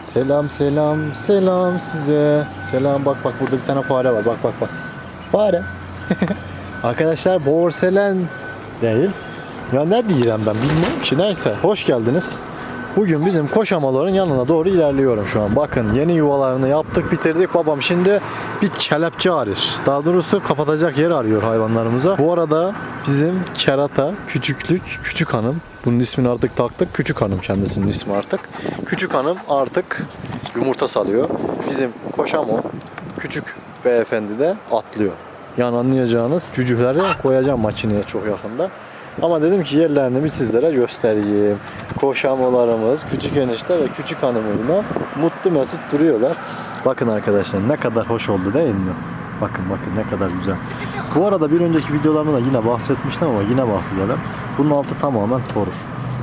Selam selam selam size. Selam bak bak burada bir tane fare var. Bak bak bak. Fare. Arkadaşlar borselen değil. Ya ne diyeceğim ben bilmiyorum ki. Neyse hoş geldiniz. Bugün bizim koşamaların yanına doğru ilerliyorum şu an. Bakın yeni yuvalarını yaptık bitirdik. Babam şimdi bir kelepçe arıyor. Daha doğrusu kapatacak yer arıyor hayvanlarımıza. Bu arada bizim kerata küçüklük küçük hanım. Bunun ismini artık taktık. Küçük hanım kendisinin ismi artık. Küçük hanım artık yumurta salıyor. Bizim koşamo küçük beyefendi de atlıyor. Yani anlayacağınız cücükleri koyacağım makineye çok yakında. Ama dedim ki yerlerini bir sizlere göstereyim. Koşamolarımız, küçük enişte ve küçük hanımıyla mutlu mesut duruyorlar. Bakın arkadaşlar ne kadar hoş oldu değil mi? Bakın bakın ne kadar güzel. Bu arada bir önceki videolarımda da yine bahsetmiştim ama yine bahsedelim. Bunun altı tamamen torur.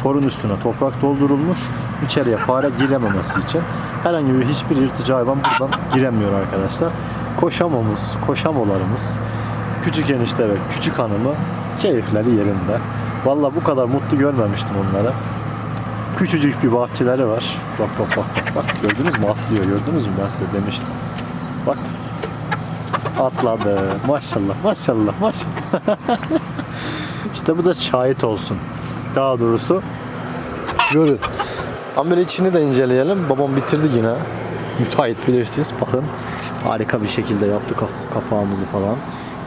Torun üstüne toprak doldurulmuş. İçeriye fare girememesi için. Herhangi bir hiçbir yırtıcı hayvan buradan giremiyor arkadaşlar. Koşamamız, koşamolarımız, küçük enişte ve küçük hanımı keyifleri yerinde. Valla bu kadar mutlu görmemiştim onları. Küçücük bir bahçeleri var. Bak bak bak bak. Gördünüz mü atlıyor gördünüz mü ben size demiştim. Bak. Atladı. Maşallah maşallah maşallah. işte bu da şahit olsun. Daha doğrusu görün. Böyle içini de inceleyelim. Babam bitirdi yine. Müteahhit bilirsiniz. Bakın harika bir şekilde yaptı kap- kapağımızı falan.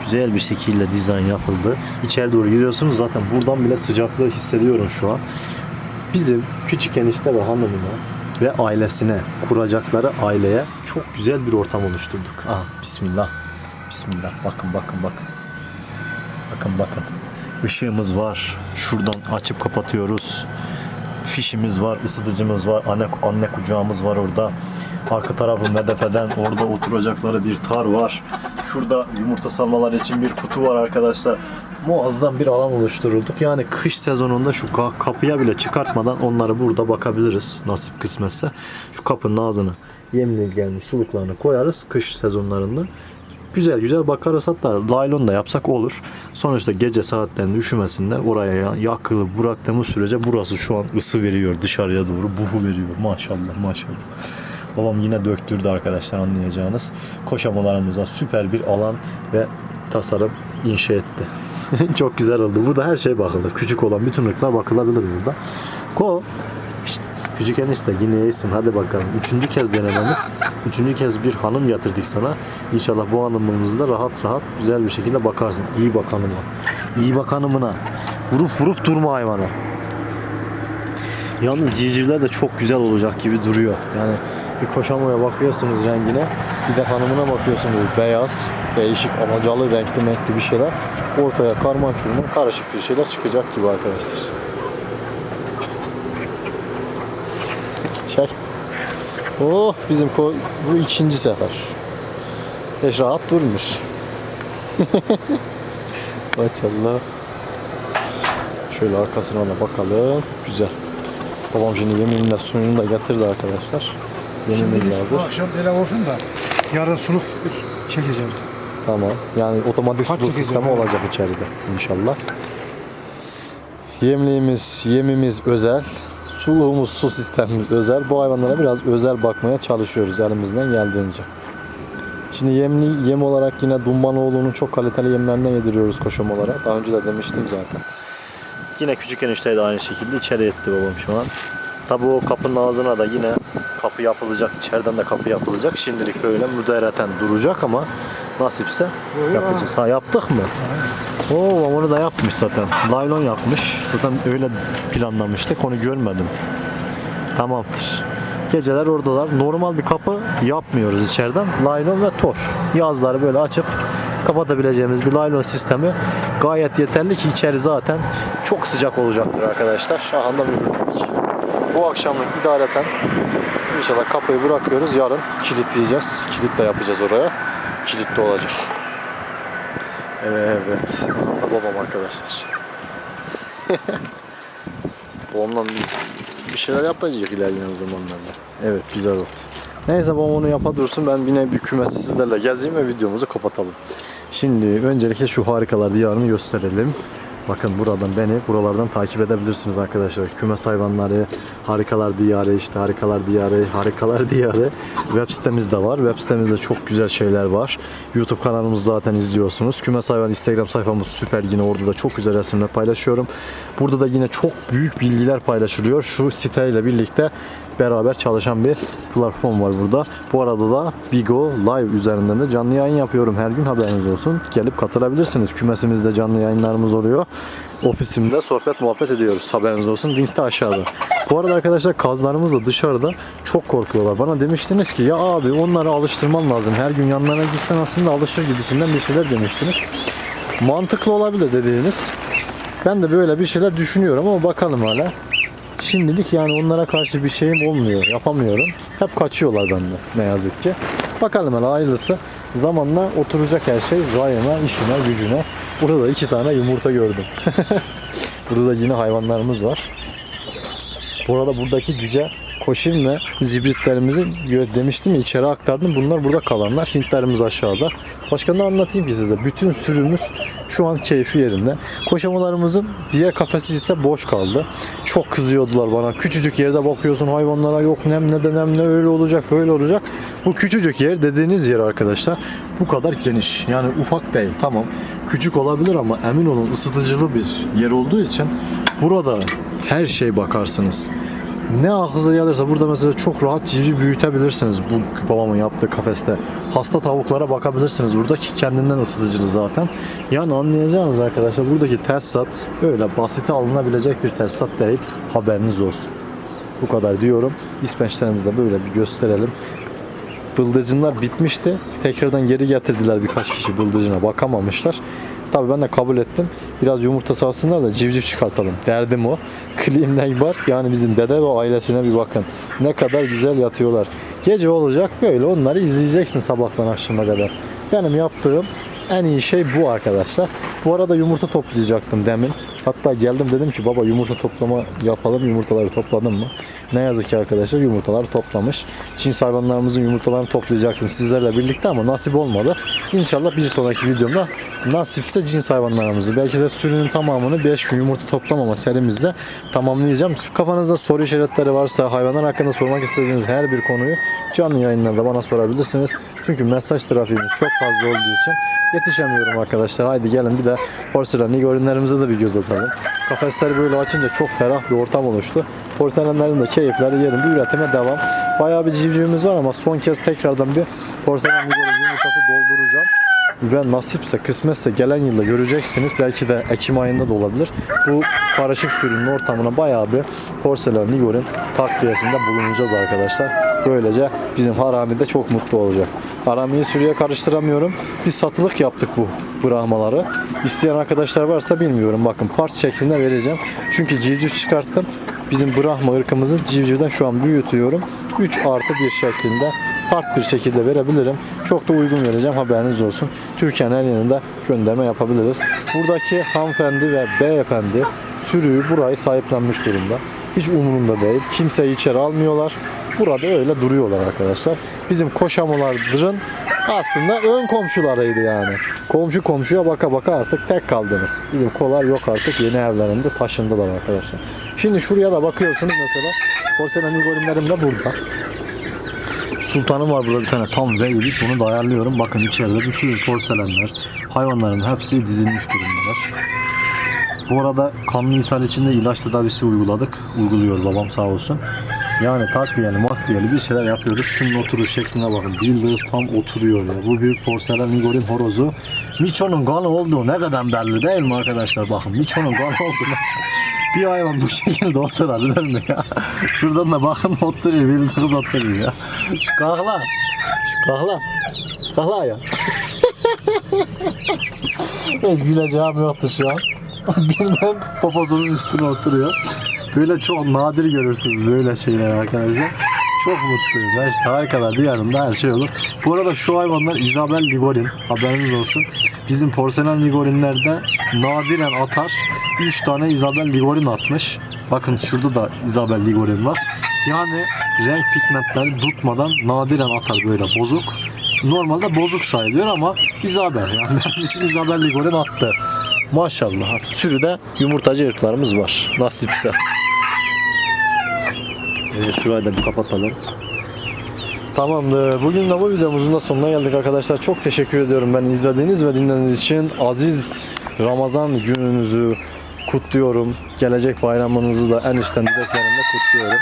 Güzel bir şekilde dizayn yapıldı. İçeri doğru giriyorsunuz zaten buradan bile sıcaklığı hissediyorum şu an. Bizim küçük enişte ve hanımına ve ailesine kuracakları aileye çok güzel bir ortam oluşturduk. Ah bismillah. Bismillah. Bakın bakın bakın. Bakın bakın. Işığımız var. Şuradan açıp kapatıyoruz. Fişimiz var, ısıtıcımız var, anne, anne kucağımız var orada. Arka tarafı medefeden orada oturacakları bir tar var. Şurada yumurta salmaları için bir kutu var arkadaşlar. Muazzam bir alan oluşturulduk. Yani kış sezonunda şu ka- kapıya bile çıkartmadan onları burada bakabiliriz nasip kısmetse. Şu kapının ağzını yemli gelmiş suluklarını koyarız kış sezonlarında. Güzel güzel bakarız hatta laylon da yapsak olur. Sonuçta gece saatlerinde üşümesinler oraya ya- yakılı bıraktığımız sürece burası şu an ısı veriyor dışarıya doğru buhu veriyor maşallah maşallah. Babam yine döktürdü arkadaşlar anlayacağınız. Koşamalarımıza süper bir alan ve tasarım inşa etti. Çok güzel oldu. Burada her şey bakılır. Küçük olan bütün ırklar bakılabilir burada. Ko işte küçük enişte yine iyisin hadi bakalım. Üçüncü kez denememiz. Üçüncü kez bir hanım getirdik sana. İnşallah bu hanımımızı da rahat rahat güzel bir şekilde bakarsın. İyi bak hanıma. İyi bak hanımına. Vurup vurup durma hayvana. Yalnız civcivler de çok güzel olacak gibi duruyor. Yani bir koşamoya bakıyorsunuz rengine. Bir de hanımına bakıyorsunuz beyaz, değişik amacalı, renkli renkli bir şeyler. Ortaya karman çurman karışık bir şeyler çıkacak gibi arkadaşlar. Çek. Oh bizim ko- bu ikinci sefer. Hiç rahat durmuş. Maşallah. Şöyle arkasına da bakalım. Güzel. Babam şimdi yeminle suyunu da getirdi arkadaşlar. Yeminimiz Şimdi hazır. Bu akşam pilav olsun da yarın suluk çekeceğim. Tamam. Yani otomatik Kaç suluk sistemi yani? olacak içeride inşallah. Yemliğimiz, yemimiz özel. Suluğumuz, su sistemimiz özel. Bu hayvanlara biraz özel bakmaya çalışıyoruz elimizden geldiğince. Şimdi yemli, yem olarak yine Dumbanoğlu'nun çok kaliteli yemlerinden yediriyoruz koşamalara. Daha önce de demiştim zaten. Yine küçük enişte de aynı şekilde içeri etti babam şu an. Tabi o kapının ağzına da yine kapı yapılacak. içeriden de kapı yapılacak. Şimdilik böyle müdereten duracak ama nasipse yapacağız. Ha yaptık mı? Oo onu da yapmış zaten. Laylon yapmış. Zaten öyle planlamıştık. Onu görmedim. Tamamdır. Geceler oradalar. Normal bir kapı yapmıyoruz içeriden. Laylon ve tor. Yazları böyle açıp kapatabileceğimiz bir laylon sistemi gayet yeterli ki içeri zaten çok sıcak olacaktır arkadaşlar. Aha da mühürledik. Bu akşamlık idareten inşallah kapıyı bırakıyoruz. Yarın kilitleyeceğiz. Kilitle yapacağız oraya. Kilitli olacak. Evet. Da babam arkadaşlar. Babamla biz bir şeyler yapacağız ilerleyen zamanlarda. Evet güzel oldu. Neyse babam onu yapa dursun ben yine bir kümesi sizlerle gezeyim ve videomuzu kapatalım. Şimdi öncelikle şu harikalar diyarını gösterelim. Bakın buradan beni buralardan takip edebilirsiniz arkadaşlar. Kümes hayvanları, harikalar diyarı işte harikalar diyarı, harikalar diyarı. Web sitemiz de var. Web sitemizde çok güzel şeyler var. YouTube kanalımızı zaten izliyorsunuz. Kümes hayvan Instagram sayfamız süper yine orada da çok güzel resimler paylaşıyorum. Burada da yine çok büyük bilgiler paylaşılıyor. Şu siteyle birlikte beraber çalışan bir platform var burada. Bu arada da Bigo Live üzerinden de canlı yayın yapıyorum. Her gün haberiniz olsun. Gelip katılabilirsiniz. Kümesimizde canlı yayınlarımız oluyor. Ofisimde sohbet muhabbet ediyoruz. Haberiniz olsun. Link de aşağıda. Bu arada arkadaşlar kazlarımız da dışarıda çok korkuyorlar. Bana demiştiniz ki ya abi onları alıştırman lazım. Her gün yanlarına gitsen aslında alışır gibisinden bir şeyler demiştiniz. Mantıklı olabilir dediğiniz. Ben de böyle bir şeyler düşünüyorum ama bakalım hala. Şimdilik yani onlara karşı bir şeyim olmuyor. Yapamıyorum. Hep kaçıyorlar benden ne yazık ki. Bakalım hele hayırlısı. Zamanla oturacak her şey rayına, işine, gücüne. Burada da iki tane yumurta gördüm. Burada da yine hayvanlarımız var. Bu arada buradaki cüce koşin ve zibritlerimizi demiştim içeri aktardım. Bunlar burada kalanlar. Hintlerimiz aşağıda. Başka ne anlatayım ki size? Bütün sürümüz şu an keyfi yerinde. Koşamalarımızın diğer kafesi ise boş kaldı. Çok kızıyordular bana. Küçücük yerde bakıyorsun hayvanlara yok nem ne de nem ne öyle olacak böyle olacak. Bu küçücük yer dediğiniz yer arkadaşlar bu kadar geniş. Yani ufak değil tamam. Küçük olabilir ama emin olun ısıtıcılı bir yer olduğu için burada her şey bakarsınız. Ne aklınıza gelirse burada mesela çok rahat civciv büyütebilirsiniz bu babamın yaptığı kafeste. Hasta tavuklara bakabilirsiniz. Buradaki kendinden ısıtıcılı zaten. Yani anlayacağınız arkadaşlar buradaki tesisat öyle basite alınabilecek bir tesisat değil. Haberiniz olsun. Bu kadar diyorum. İspençlerimizi de böyle bir gösterelim. Bıldırcınlar bitmişti. Tekrardan geri getirdiler birkaç kişi bıldırcına bakamamışlar. Tabii ben de kabul ettim. Biraz yumurta salsınlar da civciv çıkartalım. Derdim o. Clean Neighbor yani bizim dede ve ailesine bir bakın. Ne kadar güzel yatıyorlar. Gece olacak böyle onları izleyeceksin sabahtan akşama kadar. Benim yaptığım en iyi şey bu arkadaşlar. Bu arada yumurta toplayacaktım demin. Hatta geldim dedim ki baba yumurta toplama yapalım. Yumurtaları topladın mı? Ne yazık ki arkadaşlar yumurtalar toplamış. Cins hayvanlarımızın yumurtalarını toplayacaktım sizlerle birlikte ama nasip olmadı. İnşallah bir sonraki videomda nasipse cins hayvanlarımızı belki de sürünün tamamını 5 gün yumurta toplamama serimizle tamamlayacağım. Siz kafanızda soru işaretleri varsa hayvanlar hakkında sormak istediğiniz her bir konuyu canlı yayınlarda bana sorabilirsiniz. Çünkü mesaj trafiğimiz çok fazla olduğu için yetişemiyorum arkadaşlar. Haydi gelin bir de porselen ürünlerimize de bir göz atalım. Kafesleri böyle açınca çok ferah bir ortam oluştu. Porselenlerin de keyifleri yerinde üretime devam. Bayağı bir civcivimiz var ama son kez tekrardan bir porselen yumurtası dolduracağım. Ve nasipse, kısmetse gelen yılda göreceksiniz. Belki de Ekim ayında da olabilir. Bu karışık sürünün ortamına bayağı bir porselen Nigor'un takviyesinde bulunacağız arkadaşlar. Böylece bizim harami de çok mutlu olacak. Haramiyi sürüye karıştıramıyorum. Biz satılık yaptık bu bırakmaları. İsteyen arkadaşlar varsa bilmiyorum. Bakın part şeklinde vereceğim. Çünkü civciv çıkarttım. Bizim Brahma ırkımızı civcivden şu an büyütüyorum. 3 artı bir şeklinde part bir şekilde verebilirim. Çok da uygun vereceğim haberiniz olsun. Türkiye'nin her yerinde gönderme yapabiliriz. Buradaki hanımefendi ve beyefendi sürüyü burayı sahiplenmiş durumda. Hiç umurunda değil. Kimseyi içeri almıyorlar. Burada öyle duruyorlar arkadaşlar. Bizim koşamaların aslında ön komşularıydı yani. Komşu komşuya baka baka artık tek kaldınız. Bizim kolar yok artık yeni evlerinde taşındılar arkadaşlar. Şimdi şuraya da bakıyorsunuz mesela. Porselen Igor'inlerim de burada. Sultanım var burada bir tane tam V-Elite bunu da ayarlıyorum. Bakın içeride bütün porselenler, hayvanların hepsi dizilmiş durumdalar. Bu arada kanlı ishal için de ilaç tedavisi uyguladık. Uyguluyor babam sağ olsun. Yani takviyeli makviyeli bir şeyler yapıyoruz. Şunun oturuş şekline bakın. Bildiğiniz tam oturuyor ya. Bu bir porselen Igor'in horozu. Miço'nun kanı olduğu ne kadar belli değil mi arkadaşlar? Bakın Miço'nun kanı olduğu bir hayvan bu şekilde oturabilir mi ya? Şuradan da bakın oturuyor. Bildiğiniz oturuyor ya. Şu kahla. Şu kahla. Kahla ya. Güleceğim yoktu şu an. Birden poposunun üstüne oturuyor. Böyle çok nadir görürsünüz böyle şeyler arkadaşlar. Çok mutluyum. Ben işte harikalar diyarında her şey olur. Bu arada şu hayvanlar Isabel Ligorin. Haberiniz olsun. Bizim porselen Ligorinlerde nadiren atar. 3 tane Isabel Ligorin atmış. Bakın şurada da Isabel Ligorin var. Yani renk pigmentleri tutmadan nadiren atar böyle bozuk. Normalde bozuk sayılıyor ama Isabel. Yani benim için Isabel Ligorin attı. Maşallah artık sürüde yumurtacı ırklarımız var. Nasipse. Evet, şurayı da bir kapatalım. Tamamdır. Bugün de bu videomuzun da sonuna geldik arkadaşlar. Çok teşekkür ediyorum ben izlediğiniz ve dinlediğiniz için. Aziz Ramazan gününüzü kutluyorum. Gelecek bayramınızı da en içten dileklerimle kutluyorum.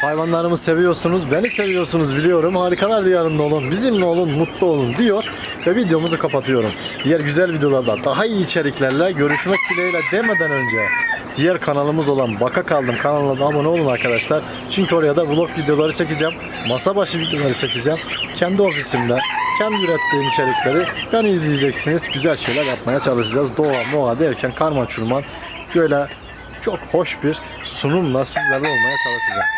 Hayvanlarımı seviyorsunuz, beni seviyorsunuz biliyorum. Harikalar diyarında olun, bizimle olun, mutlu olun diyor. Ve videomuzu kapatıyorum. Diğer güzel videolarda daha iyi içeriklerle görüşmek dileğiyle demeden önce diğer kanalımız olan Baka Kaldım kanalına da abone olun arkadaşlar. Çünkü oraya da vlog videoları çekeceğim. Masa başı videoları çekeceğim. Kendi ofisimde, kendi ürettiğim içerikleri ben izleyeceksiniz. Güzel şeyler yapmaya çalışacağız. Doğa moğa derken karma çurman şöyle çok hoş bir sunumla sizlerle olmaya çalışacağım.